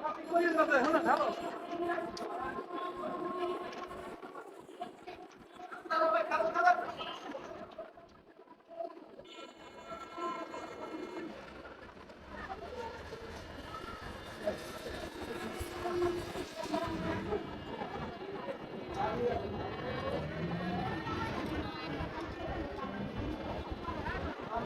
আমি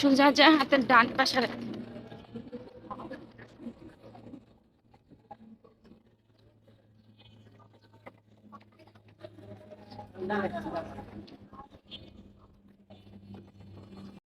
সোজা যা হাতের ডান পাশে রাখ।